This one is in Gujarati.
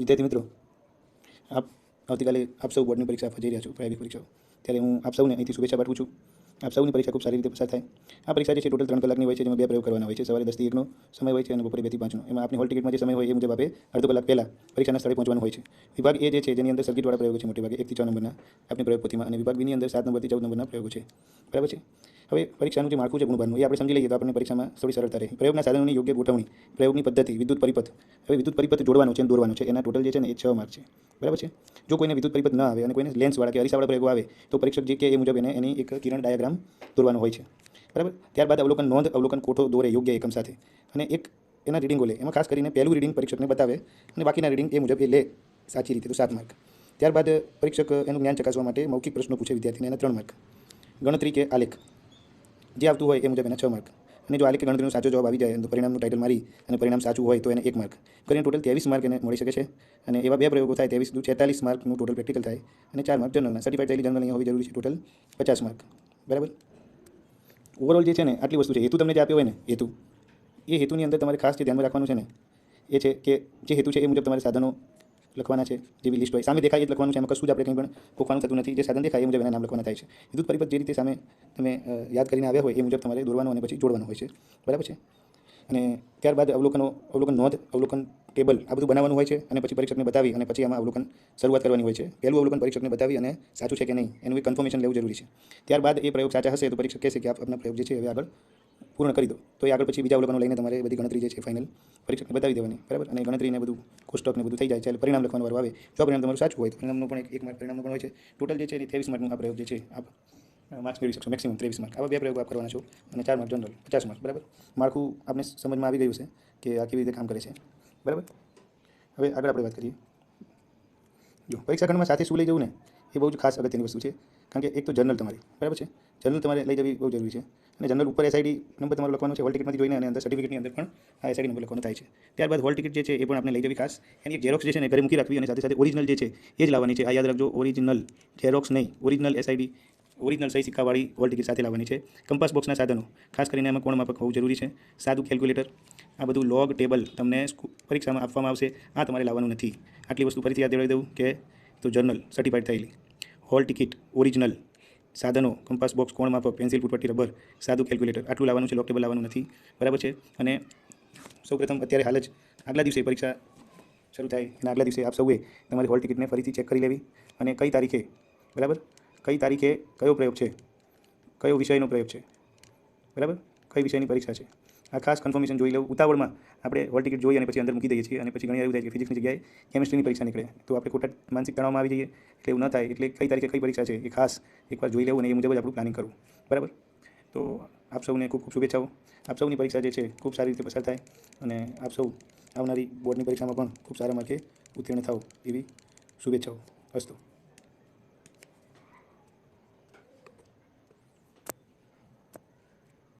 વિદ્યાર્થી મિત્રો, આપ આવતીકાલે આપ સૌ બોર્ડની પરીક્ષા આપવા જઈ રહ્યા છો, પ્રાયોગિક પરીક્ષાઓ. ત્યારે હું આપ સૌને અહીંથી શુભેચ્છા પાઠવું છું. આપ સૌની પરીક્ષા ખૂબ સારી રીતે પસાર થાય. આ પરીક્ષા જે છે, ટોટલ ત્રણ કલાકની હોય છે, જેમાં બે પ્રયોગ કરવાના હોય છે. સવારે દસથી એકનો સમય હોય છે અને બપોરે બેથી પાંચનો. એમાં આપની હોલ ટિકિટમાં જે સમય હોય એ મુજબ આપે અડધો કલાક પહેલાં પરીક્ષાના સ્થળે પહોંચવાનું હોય છે. વિભાગ એ જે છે, જેની અંદર સર્કિટવાળા પ્રયોગો છે મોટે ભાગે એકથી છ નંબરના આપની પ્રયોગ પોથીમાં અને વિભાગ બીની અંદર સાત નંબરથી ચૌદ નંબરના પ્રયોગો છે. બરાબર છે? હવે પરીક્ષાનું જે માળખું છે ગુણભારનું, એ આપણે સમજી લઈએ તો આપણને પરીક્ષામાં થોડી સરળતા રહે. પ્રયોગના સાધનોની યોગ્ય ગોઠવણી, પ્રયોગની પદ્ધતિ, વિદ્યુત પરિપથ. હવે વિદ્યુત પરિપથ જોડવાનો છે અને દોરવાનો છે. એના ટોટલ જે છે ને, એ છ માર્ક છે. બરાબર છે? જો કોઈને વિદ્યુત પરિપથ ન આવે અને કોઈને લેન્સવાળા કે અરીસાવાળા પ્રયોગો આવે, તો પરીક્ષક જે કે એ મુજબ એને એની એક કિરણ ડાયાગ્રામ દોરવાનો હોય છે. બરાબર? ત્યારબાદ અવલોકન નોંધ, અવલોકન કોઠો દોરે યોગ્ય એકમ સાથે. અને એક એના રીડિંગો લે એમાં ખાસ કરીને પહેલું રીડિંગ પરીક્ષકને બતાવે અને બાકીના રીડિંગ એ મુજબ એ લે. સાચી રીતે, તો સાત માર્ક. ત્યારબાદ પરીક્ષક એનું જ્ઞાન ચકાસવા માટે મૌખિક પ્રશ્નો પૂછે વિદ્યાર્થીને એના ત્રણ માર્ક. ગણતરી કે આલેખ. જે આવતું હોય એ મુજબ એને છ માર્ક. અને જો આલેખ કે ગણતરીનો સાચો જવાબ આવી જાય, તો પરિણામનું ટાઇટલ મારી અને પરિણામ સાચું હોય તો એને એક માર્ક. કરીને ટોટલ ત્રેવીસ માર્ક એને મળી શકે છે. અને એવા બે પ્રયોગો થાય, ત્રેવીસ છેતાલીસ માર્કનું ટોટલ પ્રેક્ટિકલ થાય. અને ચાર માર્ક જનરલના સર્ટિફાઈડ થયેલી જનરલ હોવી જરૂરી છે ટોટલ પચાસ માર્ક. બરાબર? ઓવરઓલ જે છે ને, આટલી વસ્તુ છે. હેતુ તમને જે આપ્યો હોય ને, હેતુ. એ હેતુની અંદર તમારે ખાસ જે ધ્યાનમાં રાખવાનું છે ને, એ છે કે જે હેતુ છે એ મુજબ તમારે સાધનો લખવાના છે, જેવી લિસ્ટ હોય. સામે દેખાય એ લખવાનું છે, એમાં કશું જ આપણે કંઈ પણ ખોખવાનું થતું નથી. જે સાધન દેખાય એ મુજબ એના નામ લખવાના થાય છે. વિદ્યુત પરિપથ જે રીતે સામે તમે યાદ કરીને આવ્યા હોય, એ મુજબ તમારે દોરવાનું અને પછી જોડવાનું હોય છે. બરાબર છે? અને ત્યારબાદ અવલોકનો, અવલોકન નોંધ, અવલોકન ટેબલ, આ બધું બનાવવાનું હોય છે અને પછી પરીક્ષકને બતાવી અને પછી આમાં અવલોકન શરૂઆત કરવાની હોય છે. પહેલું અવલોકન પરીક્ષકને બતાવી અને સાચું છે કે નહીં, એનું કન્ફર્મેશન લેવું જરૂરી છે. ત્યારબાદ એ પ્રયોગ સાચા હશે તો પરીક્ષક કહેશે કે આપ આપના પ્રયોગ જે છે હવે આગળ પૂર્ણ કરી દો. તો એ આગળ પછી બીજા અવલોકનો લઈને તમારે બધી ગણતરી જે છે ફાઇનલ પરીક્ષકને બતાવી દેવાની. બરાબર? અને ગણતરીને બધું કોષ્ટકને બધું થઈ જાય. છે એટલે પરિણામ લખવાનું વારો આવે જો પરિણામ તમારું સાચું હોય. તો પરિણામનું પણ એક માર્ક પરિણામનું પણ હોય છે. ટોટલ જે છે એ ત્રેવીસ માર્કનું આ પ્રયોગ જે છે, આપ માર્ક્સ મેળવી શકશો મેક્સિમમ ત્રેવીસ માર્ક આવા બે પ્રયોગ આપ કરવાના છો. અને ચાર માર્ક જનરલ પચાસ માર્ક બરાબર? માળખું આપને સમજમાં આવી ગયું છે કે આ કેવી રીતે કામ કરે છે. બરાબર? હવે આગળ આપણે વાત કરીએ. જો, પરીક્ષા ખંડમાં સાથે શું લઈ જવું ને, એ બહુ જ ખાસ અગત્યની વસ્તુ છે. કારણ કે એક તો જર્નલ તમારી, બરાબર છે? જર્નલ તમારે લઈ જવી બહુ જરૂરી છે. અને જર્નલ ઉપર એસઆઈડી નંબર તમારો લખવાનો છે હોલ ટિકિટમાંથી જોઈને અને અંદર સર્ટિફિકેટની અંદર પણ આ એસઆઈડી નંબર લખવાનો થાય છે. ત્યારબાદ હોલ ટિકિટ જે છે, એ પણ આપણે લઈ જવી ખાસ. એની ઝેરોક્સ જે છે ને ઘરે મૂકી રાખવી અને સાથે સાથે ઓરિજિનલ જે છે, એ જ લાવવાની છે. આ યાદ રાખજો ઓરિજિનલ ઝેરોક્સ નહીં original S I D original સહી સિક્કાવાળી હોલ ટિકિટ સાથે લાવવાની છે. કંપાસ બોક્સના સાધનો. ખાસ કરીને એમાં કોણ માપક હોવું જરૂરી છે? સાદું કેલ્ક્યુલેટર આ બધું લોગ ટેબલ તમને પરીક્ષામાં આપવામાં આવશે. આ તમારે લાવવાનું નથી. આટલી વસ્તુ ફરીથી યાદ દેવડાવી દઉં કે તો જર્નલ સર્ટિફાઈડ થયેલી. હોલ ટિકિટ ઓરિજિનલ સાધનો કંપાસ બોક્સ કોણ માપક પેન્સિલ ફૂટપટ્ટી રબર સાદું કેલ્ક્યુલેટર આટલું લાવવાનું છે લોક ટેબલ લાવવાનું નથી. બરાબર છે? અને સૌપ્રથમ અત્યારે હાલ જ આગલા દિવસે પરીક્ષા શરૂ થાય. અને આગલા દિવસે આપ સૌએ તમારી હોલ ટિકિટને ફરીથી ચેક કરી લેવી. અને કઈ તારીખે? બરાબર? કઈ તારીખે કયો પ્રયોગ છે? કયો વિષયનો પ્રયોગ છે? બરાબર? કઈ વિષયની પરીક્ષા છે? આ ખાસ કન્ફર્મેશન જોઈ લઉં. ઉતાવળમાં આપણે હોલ ટિકિટ જોઈ અને પછી અંદર મૂકી દઈએ છીએ અને પછી ઘણી એવું થાય કે ફિઝિક્સની જગ્યાએ કેમિસ્ટ્રીની પરીક્ષા નીકળે. તો આપણે ખોટા માનસિક તણાવમાં આવી જઈએ. એટલે એવું ન થાય. એટલે કઈ તારીખે કઈ પરીક્ષા છે એ ખાસ એકવાર જોઈ લેવું અને એ મુજબ જ આપણું પ્લાનિંગ કરવું. બરાબર? તો આપ સૌને ખૂબ ખૂબ શુભેચ્છાઓ. આપ સૌની પરીક્ષા જે છે ખૂબ સારી રીતે પસાર થાય અને આપ સૌ આવનારી બોર્ડની પરીક્ષામાં પણ ખૂબ સારા માર્કે ઉત્તીર્ણ થાવ એવી શુભેચ્છાઓ. અસ્તુ.